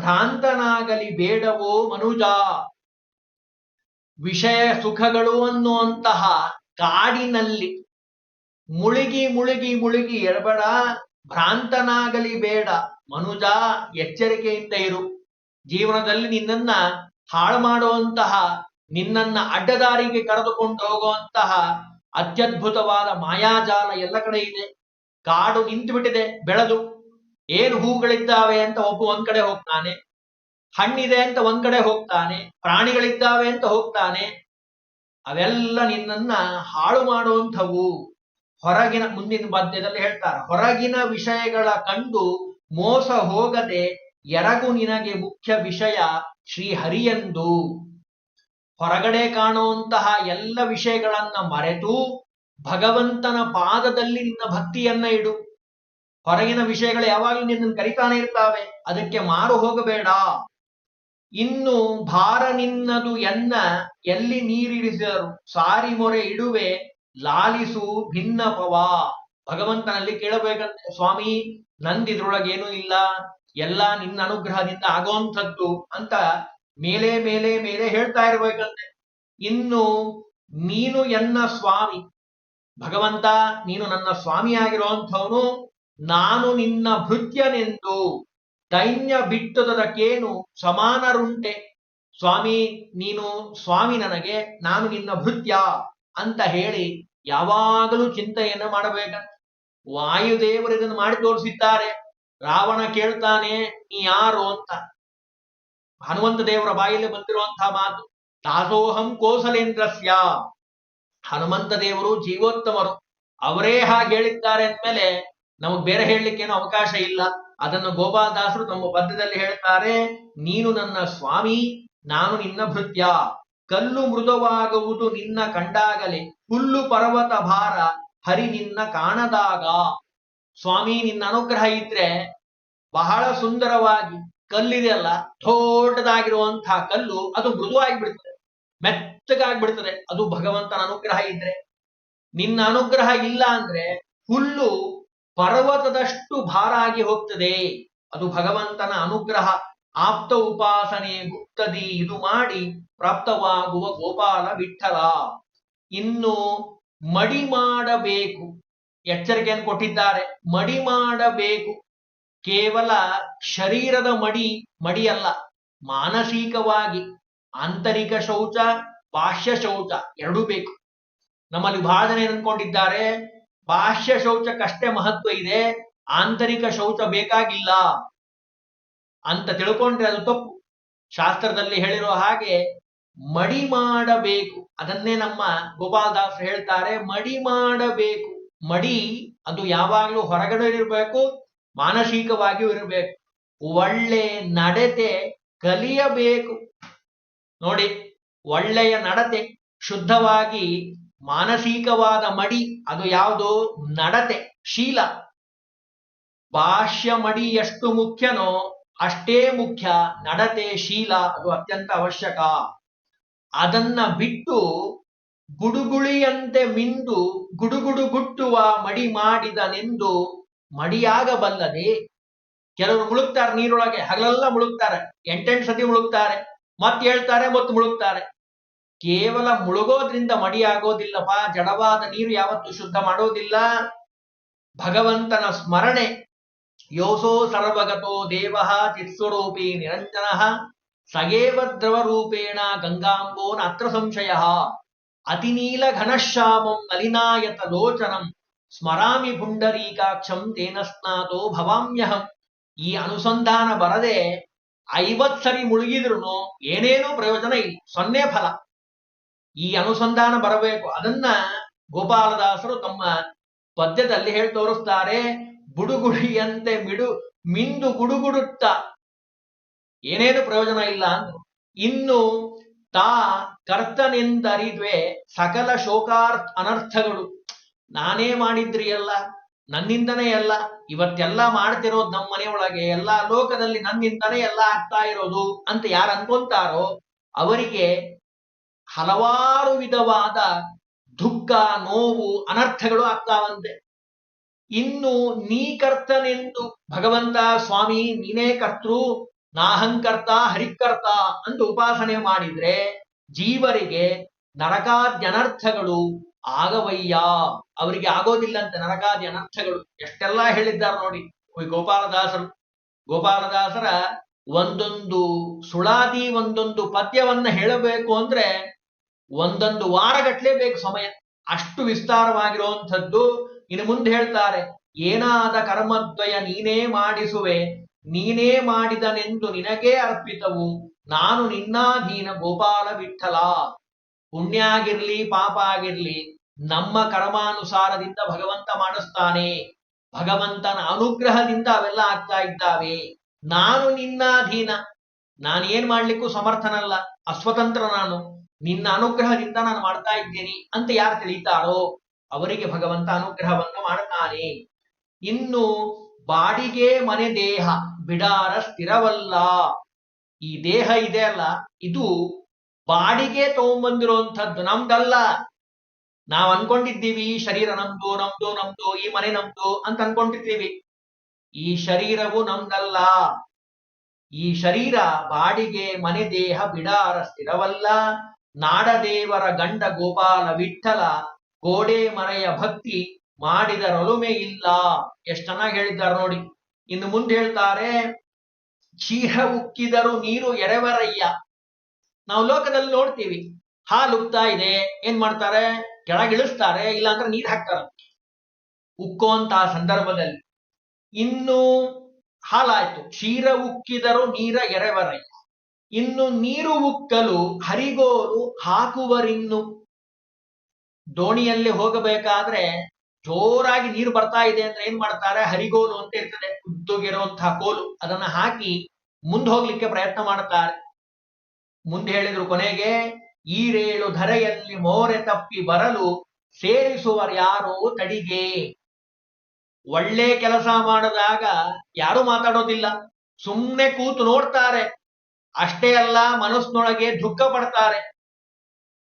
ಭ್ರಾಂತನಾಗಲಿ ಬೇಡವೋ ಮನುಜ. ವಿಷಯ ಸುಖಗಳು ಅನ್ನುವಂತಹ ಕಾಡಿನಲ್ಲಿ ಮುಳುಗಿ ಮುಳುಗಿ ಮುಳುಗಿ ಎಡಬೇಡ ಭ್ರಾಂತನಾಗಲಿ ಬೇಡ. ಮನುಜ, ಎಚ್ಚರಿಕೆಯಿಂದ ಇರು. ಜೀವನದಲ್ಲಿ ನಿನ್ನನ್ನ ಹಾಳು ಮಾಡುವಂತಹ, ನಿನ್ನನ್ನ ಅಡ್ಡದಾರಿಗೆ ಕರೆದುಕೊಂಡು ಹೋಗುವಂತಹ ಅತ್ಯದ್ಭುತವಾದ ಮಾಯಾಜಾಲ ಎಲ್ಲ ಕಡೆ ಇದೆ. ಕಾಡು ನಿಂತು ಬಿಟ್ಟಿದೆ ಬೆಳೆದು. ಏನು ಹೂಗಳಿದ್ದಾವೆ ಅಂತ ಒಬ್ಬ ಒಂದ್ ಕಡೆ ಹೋಗ್ತಾನೆ. ಹಣ್ಣಿದೆ ಅಂತ ಒಂದ್ ಕಡೆ ಹೋಗ್ತಾನೆ. ಪ್ರಾಣಿಗಳಿದ್ದಾವೆ ಅಂತ ಹೋಗ್ತಾನೆ. ಅವೆಲ್ಲ ನಿನ್ನನ್ನ ಹಾಳು ಮಾಡುವಂಥವು. ಹೊರಗಿನ ಮುಂದಿನ ಪದ್ಯದಲ್ಲಿ ಹೇಳ್ತಾರೆ, ಹೊರಗಿನ ವಿಷಯಗಳ ಕಂಡು ಮೋಸ ಹೋಗದೆ ಎರಗು ನಿನಗೆ ಮುಖ್ಯ ವಿಷಯ ಶ್ರೀಹರಿಯಂದು ಹೊರಗಡೆ ಕಾಣುವಂತಹ ಎಲ್ಲ ವಿಷಯಗಳನ್ನ ಮರೆತು ಭಗವಂತನ ಪಾದದಲ್ಲಿ ನಿನ್ನ ಭಕ್ತಿಯನ್ನ ಇಡು. ಹೊರಗಿನ ವಿಷಯಗಳು ಯಾವಾಗಲೂ ನಿನ್ನನ್ನು ಕರಿತಾನೆ ಇರ್ತಾವೆ, ಅದಕ್ಕೆ ಮಾರು ಹೋಗಬೇಡ. ಇನ್ನು ಭಾರ ನಿನ್ನದು ಎನ್ನ ಎಲ್ಲಿ ನೀರಿಳಿಸಿದರು ಸಾರಿ ಮೊರೆ ಇಡುವೆ ಲಾಲಿಸು ಭಿನ್ನಪವ. ಭಗವಂತನಲ್ಲಿ ಕೇಳಬೇಕಂತೆ ಸ್ವಾಮಿ, ನಂದಿದ್ರೊಳಗೇನೂ ಇಲ್ಲ. ಎಲ್ಲ ನಿನ್ನ ಅನುಗ್ರಹದಿಂದ ಆಗುವಂಥದ್ದು ಅಂತ ಮೇಲೆ ಮೇಲೆ ಮೇಲೆ ಹೇಳ್ತಾ ಇರಬೇಕಂತೆ. ಇನ್ನು ನೀನು ಎನ್ನ ಸ್ವಾಮಿ? ಭಗವಂತ, ನೀನು ನನ್ನ ಸ್ವಾಮಿಯಾಗಿರುವಂಥವನು ನಾನು ನಿನ್ನ ಭೃತ್ಯನೆಂದು ದೈನ್ಯ ಬಿಟ್ಟದಕ್ಕೇನು ಸಮಾನರುಂಟೆ. ಸ್ವಾಮಿ, ನೀನು ಸ್ವಾಮಿ ನನಗೆ, ನಾನು ನಿನ್ನ ಭೃತ್ಯ. ಅಂತ ಹೇಳಿ ಯಾವಾಗಲೂ ಚಿಂತೆಯನ್ನು ಮಾಡಬೇಕಂತ ವಾಯುದೇವರು ಇದನ್ನು ಮಾಡಿ ತೋರಿಸಿದ್ದಾರೆ. ರಾವಣ ಕೇಳ್ತಾನೆ, ನೀ ಯಾರು ಅಂತ? ಹನುಮಂತ ದೇವರ ಬಾಯಲ್ಲಿ ಬಂದಿರುವಂತಹ ಮಾತು ದಾಸೋಹಂ ಕೋಸಲೇಂದ್ರಸ್ಯ. ಹನುಮಂತ ದೇವರು ಜೀವೋತ್ತಮರು. ಅವರೇ ಹಾಗೆ ಹೇಳಿದ್ದಾರೆ ಅಂದ್ಮೇಲೆ ನಮಗೆ ಬೇರೆ ಹೇಳಲಿಕ್ಕೇನು ಅವಕಾಶ ಇಲ್ಲ. ಅದನ್ನು ಗೋಪಾಲದಾಸರು ತಮ್ಮ ಪದ್ಯದಲ್ಲಿ ಹೇಳ್ತಾರೆ, ನೀನು ನನ್ನ ಸ್ವಾಮಿ, ನಾನು ನಿನ್ನ ಭೃತ್ಯ. ಕಲ್ಲು ಮೃದುವಾಗುವುದು ನಿನ್ನ ಕಂಡಾಗಲೇ. ಹುಲ್ಲು ಪರ್ವತ ಭಾರ ಹರಿ ನಿನ್ನ ಕಾಣದಾಗ. ಸ್ವಾಮಿ, ನಿನ್ನ ಅನುಗ್ರಹ ಇದ್ರೆ ಬಹಳ ಸುಂದರವಾಗಿ ಕಲ್ಲಿದೆಯಲ್ಲ ದೊಡ್ಡದಾಗಿರುವಂತಹ ಕಲ್ಲು ಅದು ಮೃದುವಾಗಿ ಬಿಡ್ತದೆ ಮೆತ್ತಗಾಗಿ ಬಿಡ್ತದೆ ಅದು ಭಗವಂತನ ಅನುಗ್ರಹ ಇದ್ರೆ. ನಿನ್ನ ಅನುಗ್ರಹ ಇಲ್ಲ ಅಂದ್ರೆ ಹುಲ್ಲು ಪರ್ವತದಷ್ಟು ಭಾರ ಆಗಿ ಹೋಗ್ತದೆ. ಅದು ಭಗವಂತನ ಅನುಗ್ರಹ. ಆಪ್ತ ಉಪಾಸನೆ ಗುಪ್ತದಿ, ಇದು ಮಾಡಿ ಪ್ರಾಪ್ತವಾಗುವ ಗೋಪಾಲ ವಿಠಲ. ಇನ್ನು ಮಡಿ ಮಾಡಬೇಕು. ಎಚ್ಚರಿಕೆಯನ್ನು ಕೊಟ್ಟಿದ್ದಾರೆ. ಮಡಿ ಮಾಡಬೇಕು. ಕೇವಲ ಶರೀರದ ಮಡಿ, ಮಡಿಯಲ್ಲ, ಮಾನಸಿಕವಾಗಿ ಆಂತರಿಕ ಶೌಚ, ಬಾಹ್ಯ ಶೌಚ ಎರಡೂ ಬೇಕು. ನಮ್ಮಲ್ಲಿ ಬಹಳ ಅನ್ಕೊಂಡಿದ್ದಾರೆ ಬಾಹ್ಯ ಶೌಚಕ್ಕಷ್ಟೇ ಮಹತ್ವ ಇದೆ. ಆಂತರಿಕ ಶೌಚ ಬೇಕಾಗಿಲ್ಲ. ಅಂತ ತಿಳ್ಕೊಂಡ್ರೆ ಅದು ತಪ್ಪು. ಶಾಸ್ತ್ರದಲ್ಲಿ ಹೇಳಿರೋ ಹಾಗೆ ಮಡಿ ಮಾಡಬೇಕು. ಅದನ್ನೇ ನಮ್ಮ ಗೋಪಾಲದಾಸ್ ಹೇಳ್ತಾರೆ, ಮಡಿ ಮಾಡಬೇಕು. ಮಡಿ ಅದು ಯಾವಾಗಲೂ ಹೊರಗಡೆ ಇರಬೇಕು, ಮಾನಸಿಕವಾಗಿಯೂ ಇರಬೇಕು. ಒಳ್ಳೆ ನಡತೆ ಕಲಿಯಬೇಕು. ನೋಡಿ, ಒಳ್ಳೆಯ ನಡತೆ, ಶುದ್ಧವಾಗಿ ಮಾನಸಿಕವಾದ ಮಡಿ, ಅದು ಯಾವುದು? ನಡತೆ, ಶೀಲ. ಭಾಷ್ಯ ಮಡಿ ಎಷ್ಟು ಮುಖ್ಯನೋ ಅಷ್ಟೇ ಮುಖ್ಯ, ನಡತೆ, ಶೀಲ ಅದು ಅತ್ಯಂತ ಅವಶ್ಯಕ. ಅದನ್ನ ಬಿಟ್ಟು ಗುಡುಗುಳಿಯಂತೆ ಮಿಂದು ಗುಡುಗುಡು ಗುಟ್ಟುವ ಮಡಿ ಮಾಡಿದನೆಂದು ಮಡಿಯಾಗಬಲ್ಲದೆ ಕೆಲವರು ಮುಳುಗ್ತಾರೆ ನೀರೊಳಗೆ, ಹಗಲೆಲ್ಲ ಮುಳುಗ್ತಾರೆ, ಎಂಟೆಂಟು ಸತಿ ಮುಳುಗ್ತಾರೆ, ಮತ್ತೆ ಹೇಳ್ತಾರೆ, ಮತ್ತು ಮುಳುಗ್ತಾರೆ. ಕೇವಲ ಮುಳುಗೋದ್ರಿಂದ ಮಡಿಯಾಗೋದಿಲ್ಲಪ್ಪ, ಜಡವಾದ ನೀರು ಯಾವತ್ತು ಶುದ್ಧ ಮಾಡೋದಿಲ್ಲ. ಭಗವಂತನ ಸ್ಮರಣೆ, ಯೋಸೋ ಸರ್ವಗತೋ ದೇವ ಚಿತ್ಸ್ವರೂಪಿ ನಿರಂಜನ. ಸಗೇವ ದ್ರವರೂಪೇಣ ಅತ್ರ ನಾತ್ರ ಸಂಶಯ. ಅತಿನೀಲ ಘನಶ್ಯಾಮಂ ನಲಿನಾಯತ ಲೋಚನಂ ಸ್ಮರಾಮಿ ಪುಂಡರೀಕಾಕ್ಷಂ ತೇನ ಸ್ನಾತೋ ಭವಾಮ್ಯಹಂ. ಈ ಅನುಸಂಧಾನ ಬರದೆ ಐವತ್ ಸರಿ ಮುಳುಗಿದ್ರು ಏನೇನೂ ಪ್ರಯೋಜನ ಇಲ್ಲ, ಸೊನ್ನೆ ಫಲ. ಈ ಅನುಸಂಧಾನ ಬರಬೇಕು. ಅದನ್ನ ಗೋಪಾಲದಾಸರು ತಮ್ಮ ಪದ್ಯದಲ್ಲಿ ಹೇಳಿ ತೋರಿಸ್ತಾರೆ, ಬುಡುಗುಡಿಯಂತೆ ಮಿಡು, ಮಿಂದು ಗುಡುಗುಡುತ್ತ ಏನೇನು ಪ್ರಯೋಜನ ಇಲ್ಲ ಅಂದ್ರು. ಇನ್ನು ತಾ ಕರ್ತನೆಂದರಿದ್ವೆ ಸಕಲ ಶೋಕಾರ್ಥ ಅನರ್ಥಗಳು. ನಾನೇ ಮಾಡಿದ್ರಿ ಎಲ್ಲ ನನ್ನಿಂದನೇ ಎಲ್ಲ ಇವತ್ತೆಲ್ಲ ಮಾಡ್ತಿರೋದು ನಮ್ಮ ಮನೆಯೊಳಗೆ, ಎಲ್ಲ ಲೋಕದಲ್ಲಿ ನನ್ನಿಂದನೇ ಎಲ್ಲ ಆಗ್ತಾ ಇರೋದು ಅಂತ ಯಾರು ಅನ್ಕೊಂತಾರೋ ಅವರಿಗೆ ಹಲವಾರು ವಿಧವಾದ ದುಃಖ, ನೋವು, ಅನರ್ಥಗಳು ಆಗ್ತಾವಂತೆ. ಇನ್ನು ನೀ ಕರ್ತನೆಂದು ಭಗವಂತ ಸ್ವಾಮಿ, ನೀನೇ ಕರ್ತೃ ನಾಹಂಕರ್ತ ಹರಿಕರ್ತ ಅಂತ ಉಪಾಸನೆ ಮಾಡಿದ್ರೆ ಜೀವರಿಗೆ ನರಕಾದ್ಯನರ್ಥಗಳು ಆಗವಯ್ಯ. ಅವರಿಗೆ ಆಗೋದಿಲ್ಲ ಅಂತ ನರಕಾದಿ ಅನರ್ಥಗಳು ಎಷ್ಟೆಲ್ಲಾ ಹೇಳಿದ್ದಾರೆ ನೋಡಿ ಗೋಪಾಲದಾಸರು. ಗೋಪಾಲದಾಸರ ಒಂದೊಂದು ಸುಳಾದಿ ಒಂದೊಂದು ಪದ್ಯವನ್ನ ಹೇಳಬೇಕು ಅಂದ್ರೆ ಒಂದೊಂದು ವಾರಗಟ್ಲೆ ಬೇಕು ಸಮಯ. ಅಷ್ಟು ವಿಸ್ತಾರವಾಗಿರುವಂಥದ್ದು ಇನ್ನು ಮುಂದೆ ಹೇಳ್ತಾರೆ, ಏನಾದ ಕರ್ಮದ್ವಯ ನೀನೇ ಮಾಡಿಸುವೆ ನೀನೇ ಮಾಡಿದನೆಂದು ನಿನಗೇ ಅರ್ಪಿತವು. ನಾನು ನಿನ್ನಾಧೀನ ಗೋಪಾಲ ವಿಠಲ ಪುಣ್ಯ ಆಗಿರ್ಲಿ ಪಾಪ ಆಗಿರ್ಲಿ ನಮ್ಮ ಕರ್ಮಾನುಸಾರದಿಂದ ಭಗವಂತ ಮಾಡಿಸ್ತಾನೆ. ಭಗವಂತನ ಅನುಗ್ರಹದಿಂದ ಅವೆಲ್ಲ ಆಗ್ತಾ ಇದ್ದಾವೆ. ನಾನು ನಿನ್ನಾಧೀನ. ನಾನು ಏನ್ ಮಾಡ್ಲಿಕ್ಕೂ ಸಮರ್ಥನಲ್ಲ. ಅಸ್ವತಂತ್ರ ನಾನು. ನಿನ್ನ ಅನುಗ್ರಹದಿಂದ ನಾನು ಮಾಡ್ತಾ ಇದ್ದೇನೆ ಅಂತ ಯಾರು ತಿಳಿತಾರೋ, ಅವರಿಗೆ ಭಗವಂತ ಅನುಗ್ರಹವನ್ನು ಮಾಡ್ತಾನೆ. ಇನ್ನು ಬಾಡಿಗೆ ಮನೆ ದೇಹ. ಬಿಡಾರ ಸ್ಥಿರವಲ್ಲ. ಈ ದೇಹ ಇದೆ ಅಲ್ಲ, ಇದು ಬಾಡಿಗೆ ತಗೊಂಬಂದಿರುವಂಥದ್ದು ನಮ್ದಲ್ಲ. ನಾವು ಅನ್ಕೊಂಡಿದ್ದೀವಿ, ಈ ಶರೀರ ನಮ್ದು ನಮ್ದು ನಮ್ದು, ಈ ಮನೆ ನಮ್ದು ಅಂತ ಅನ್ಕೊಂಡಿರ್ತೀವಿ ಈ ಶರೀರವು ನಮ್ದಲ್ಲ. ಈ ಶರೀರ ಬಾಡಿಗೆ, ಮನೆ ದೇಹ, ಬಿಡಾರ ಸ್ಥಿರವಲ್ಲ. ನಾಡದೇವರ ಗಂಡ ಗೋಪಾಲ ವಿಠಲ ಗೋಡೆ ಮರೆಯ ಭಕ್ತಿ ಮಾಡಿದರೊಲುಮೆ ಇಲ್ಲ. ಎಷ್ಟು ಚೆನ್ನಾಗಿ ಹೇಳಿದ್ದಾರೆ ನೋಡಿ. ಇನ್ನು ಮುಂದೆ ಹೇಳ್ತಾರೆ, ಚೀಹ ಉಕ್ಕಿದರು ನೀರು ಎರೆವರಯ್ಯ. ನಾವು ಲೋಕದಲ್ಲಿ ನೋಡ್ತೀವಿ, ಹಾಲು ಉಕ್ತಾ ಇದೆ, ಏನ್ ಮಾಡ್ತಾರೆ? ಕೆಳಗಿಳಿಸ್ತಾರೆ ಇಲ್ಲಾಂದ್ರೆ ನೀರ್ ಹಾಕ್ತಾರೆ. ಉಕ್ಕುವಂತಹ ಸಂದರ್ಭದಲ್ಲಿ. ಇನ್ನು ಹಾಲಾಯ್ತು, ಕ್ಷೀರ ಉಕ್ಕಿದರು ನೀರ ಎರೆವರಯ್ಯ. ಇನ್ನು ನೀರು ಉಕ್ಕಲು ಹರಿಗೋರು ಹಾಕುವರಿನ್ನು. ದೋಣಿಯಲ್ಲಿ ಹೋಗಬೇಕಾದ್ರೆ ಜೋರಾಗಿ ನೀರು ಬರ್ತಾ ಇದೆ ಅಂದ್ರೆ ಏನ್ ಮಾಡ್ತಾರೆ? ಹರಿಗೋಲು ಅಂತ ಇರ್ತದೆ. ಉದ್ದುಗಿರುವಂತಹ ಕೋಲು. ಅದನ್ನ ಹಾಕಿ ಮುಂದ್ ಹೋಗ್ಲಿಕ್ಕೆ ಪ್ರಯತ್ನ ಮಾಡ್ತಾರೆ. ಮುಂದೆ ಹೇಳಿದ್ರು ಕೊನೆಗೆ, ಈರೇಳು ಧರೆಯಲ್ಲಿ ಮೋರೆ ತಪ್ಪಿ ಬರಲು ಸೇರಿಸುವರ್ಯಾರೋ ತಡಿಗೆ. ಒಳ್ಳೆ ಕೆಲಸ ಮಾಡಿದಾಗ ಯಾರು ಮಾತಾಡೋದಿಲ್ಲ. ಸುಮ್ಮನೆ ಕೂತು ನೋಡ್ತಾರೆ. ಅಷ್ಟೇ ಅಲ್ಲ, ಮನಸ್ಸಿನೊಳಗೆ ದುಃಖ ಪಡ್ತಾರೆ.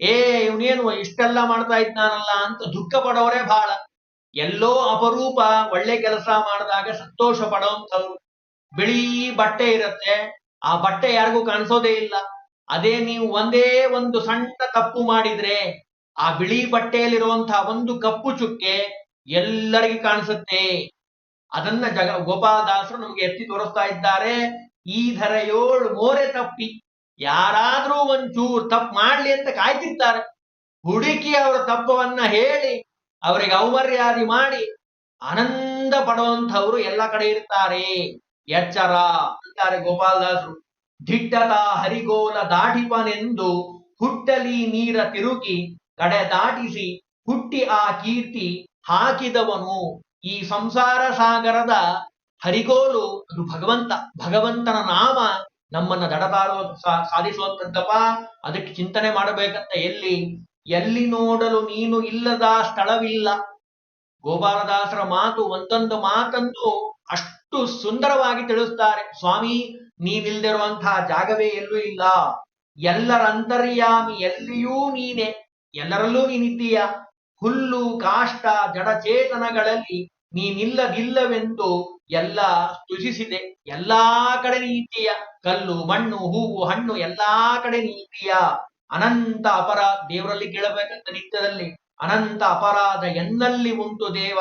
ಏ ಇವನೇನು ಇಷ್ಟೆಲ್ಲ ಮಾಡ್ತಾ ಇದ್ದಾನಲ್ಲ ಅಂತ ದುಃಖ ಪಡೋರೇ ಬಹಳ ಎಲ್ಲೋ ಅಪರೂಪ ಒಳ್ಳೆ ಕೆಲಸ ಮಾಡಿದಾಗ ಸಂತೋಷ ಪಡೋಂಥವ್ರು ಬಿಳಿ ಬಟ್ಟೆ ಇರುತ್ತೆ. ಆ ಬಟ್ಟೆ ಯಾರಿಗೂ ಕಾಣಿಸೋದೇ ಇಲ್ಲ. ಅದೇ ನೀವು ಒಂದೇ ಒಂದು ಸಣ್ಣ ತಪ್ಪು ಮಾಡಿದ್ರೆ ಆ ಬಿಳಿ ಬಟ್ಟೆಯಲ್ಲಿರುವಂತಹ ಒಂದು ಕಪ್ಪು ಚುಕ್ಕೆ ಎಲ್ಲರಿಗೂ ಕಾಣಿಸುತ್ತೆ. ಅದನ್ನ ಜಗ ಗೋಪಾಲದಾಸರು ನಮ್ಗೆ ಎತ್ತಿ ತೋರಿಸ್ತಾ ಇದ್ದಾರೆ. ಈ ಧರ ಏಳು ಮೋರೆ ತಪ್ಪಿ. ಯಾರಾದ್ರೂ ಒಂಚೂರು ತಪ್ಪು ಮಾಡ್ಲಿ ಅಂತ ಕಾಯ್ತಿರ್ತಾರೆ. ಹುಡುಕಿ ಅವರ ತಪ್ಪವನ್ನ ಹೇಳಿ ಅವರಿಗೆ ಔಮರ್ಯಾದಿ ಮಾಡಿ ಆನಂದ ಪಡುವಂಥವ್ರು ಎಲ್ಲ ಕಡೆ ಇರ್ತಾರೆ. ಎಚ್ಚರ, ಅಂತಾರೆ ಗೋಪಾಲದಾಸರು. ದಿಟ್ಟದ ಹರಿಗೋಲ ದಾಟಿಪನೆಂದು ಹುಟ್ಟಲಿ ನೀರ ತಿರುಗಿ ಕಡೆ ದಾಟಿಸಿ ಹುಟ್ಟಿ ಆ ಕೀರ್ತಿ ಹಾಕಿದವನು. ಈ ಸಂಸಾರ ಸಾಗರದ ಹರಿಗೋಲು ಅದು ಭಗವಂತ. ಭಗವಂತನ ನಾಮ ನಮ್ಮನ್ನ ದಡತಾರೋ ಸಾ- ಸಾಧಿಸುವಂತದ್ದಪ್ಪ. ಅದಕ್ಕೆ ಚಿಂತನೆ ಮಾಡಬೇಕಂತ ಎಲ್ಲಿ ಎಲ್ಲಿ ನೋಡಲು ನೀನು ಇಲ್ಲದ ಸ್ಥಳವಿಲ್ಲ. ಗೋಪಾಲದಾಸರ ಮಾತು ಒಂದೊಂದು ಮಾತಂತೂ ಅಷ್ಟು ಸುಂದರವಾಗಿ ತಿಳಿಸ್ತಾರೆ. ಸ್ವಾಮಿ ನೀನಿಲ್ದಿರುವಂತಹ ಜಾಗವೇ ಎಲ್ಲೂ ಇಲ್ಲ. ಎಲ್ಲರ ಅಂತರ್ಯಾಮಿ ಎಲ್ಲಿಯೂ ನೀನೆ. ಎಲ್ಲರಲ್ಲೂ ನೀನಿದ್ದೀಯ. ಹುಲ್ಲು, ಕಾಷ್ಟ, ಜಡಚೇತನಗಳಲ್ಲಿ ನೀನಿಲ್ಲದಿಲ್ಲವೆಂದು ಎಲ್ಲ ಸ್ತುತಿಸಿದೆ. ಎಲ್ಲಾ ಕಡೆ ನೀತೀಯ. ಕಲ್ಲು, ಮಣ್ಣು, ಹೂವು, ಹಣ್ಣು ಎಲ್ಲಾ ಕಡೆ ನೀತೀಯ. ಅನಂತ ಅಪರಾಧ ದೇವರಲ್ಲಿ ಕೇಳಬೇಕಂತ ನಿತ್ಯದಲ್ಲಿ ಅನಂತ ಅಪರಾಧ ಎನ್ನಲ್ಲಿ ಉಂಟು ದೇವ.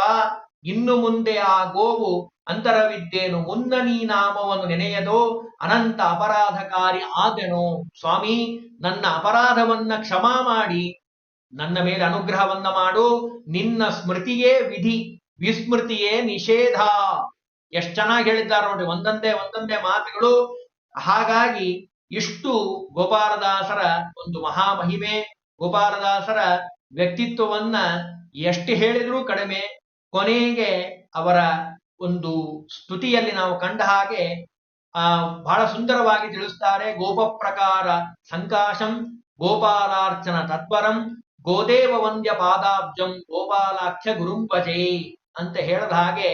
ಇನ್ನು ಮುಂದೆ ಆ ಗೋವು ಅಂತರವಿದ್ದೇನು? ಮುನ್ನ ನೀ ನಾಮವನ್ನು ನೆನೆಯದೋ? ಅನಂತ ಅಪರಾಧಕಾರಿ ಆದೆನು? ಸ್ವಾಮಿ, ನನ್ನ ಅಪರಾಧವನ್ನ ಕ್ಷಮಾ ಮಾಡಿ, ನನ್ನ ಮೇಲೆ ಅನುಗ್ರಹವನ್ನ ಮಾಡು. ನಿನ್ನ ಸ್ಮೃತಿಯೇ ವಿಧಿ, ವಿಸ್ಮೃತಿಯೇ ನಿಷೇಧ. ಎಷ್ಟ್ ಚೆನ್ನಾಗಿ ಹೇಳಿದ್ದಾರೆ ನೋಡಿ, ಒಂದೊಂದೇ ಒಂದೊಂದೇ ಮಾತುಗಳು. ಹಾಗಾಗಿ ಇಷ್ಟು ಗೋಪಾಲದಾಸರ ಒಂದು ಮಹಾಮಹಿಮೆ, ಗೋಪಾಲದಾಸರ ವ್ಯಕ್ತಿತ್ವವನ್ನ ಎಷ್ಟು ಹೇಳಿದ್ರೂ ಕಡಿಮೆ, ಕೊನೆಗೆ ಅವರ ಒಂದು ಸ್ತುತಿಯಲ್ಲಿ ನಾವು ಕಂಡ ಹಾಗೆ, ಆ, ಬಹಳ ಸುಂದರವಾಗಿ ತಿಳಿಸ್ತಾರೆ, ಗೋಪ ಪ್ರಕಾರ ಸಂಕಾಶಂ ಗೋಪಾಲಾರ್ಚನ ತತ್ಪರಂ ಗೋದೇವ ವಂದ್ಯ ಪಾದಾಬ್ಜಂ ಗೋಪಾಲಾಖ್ಯ ಗುರುಂಪಜೆ ಅಂತ ಹೇಳದ ಹಾಗೆ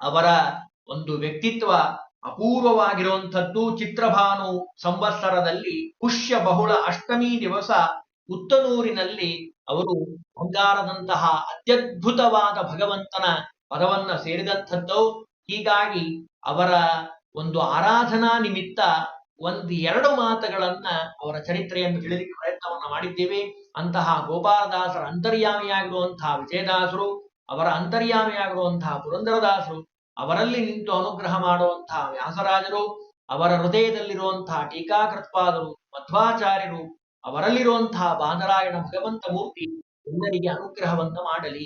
ಅವರ ಒಂದು ವ್ಯಕ್ತಿತ್ವ ಅಪೂರ್ವವಾಗಿರುವಂಥದ್ದು ಚಿತ್ರಭಾನು ಸಂವತ್ಸರದಲ್ಲಿ ಪುಷ್ಯ ಬಹುಳ ಅಷ್ಟಮಿ ದಿವಸ ಉತ್ತನೂರಿನಲ್ಲಿ ಅವರು ಬಂಗಾರದಂತಹ ಅತ್ಯದ್ಭುತವಾದ ಭಗವಂತನ ಪದವನ್ನ ಸೇರಿದಂಥದ್ದು. ಹೀಗಾಗಿ ಅವರ ಒಂದು ಆರಾಧನಾ ನಿಮಿತ್ತ ಒಂದು ಎರಡು ಮಾತುಗಳನ್ನ ಅವರ ಚರಿತ್ರೆಯನ್ನು ತಿಳಿಲಿಕ್ಕೆ ಪ್ರಯತ್ನವನ್ನು ಮಾಡಿದ್ದೇವೆ. ಅಂತಹ ಗೋಪಾಲದಾಸರ ಅಂತರ್ಯಾಮಿಯಾಗಿರುವಂತಹ ವಿಜಯದಾಸರು, ಅವರ ಅಂತರ್ಯಾಮಿಯಾಗಿರುವಂತಹ ಪುರಂದರದಾಸರು ಅವರಲ್ಲಿ ನಿಂತು ಅನುಗ್ರಹ ಮಾಡುವಂತಹ ವ್ಯಾಸರಾಜರು, ಅವರ ಹೃದಯದಲ್ಲಿರುವಂತಹ ಟೀಕಾಕೃತ್ಪಾದರು, ಮಧ್ವಾಚಾರ್ಯರು ಅವರಲ್ಲಿರುವಂತಹ ಬಾದರಾಯಣ ಭಗವಂತ ಮೂರ್ತಿ ಎಲ್ಲರಿಗೆ ಅನುಗ್ರಹವನ್ನು ಮಾಡಲಿ.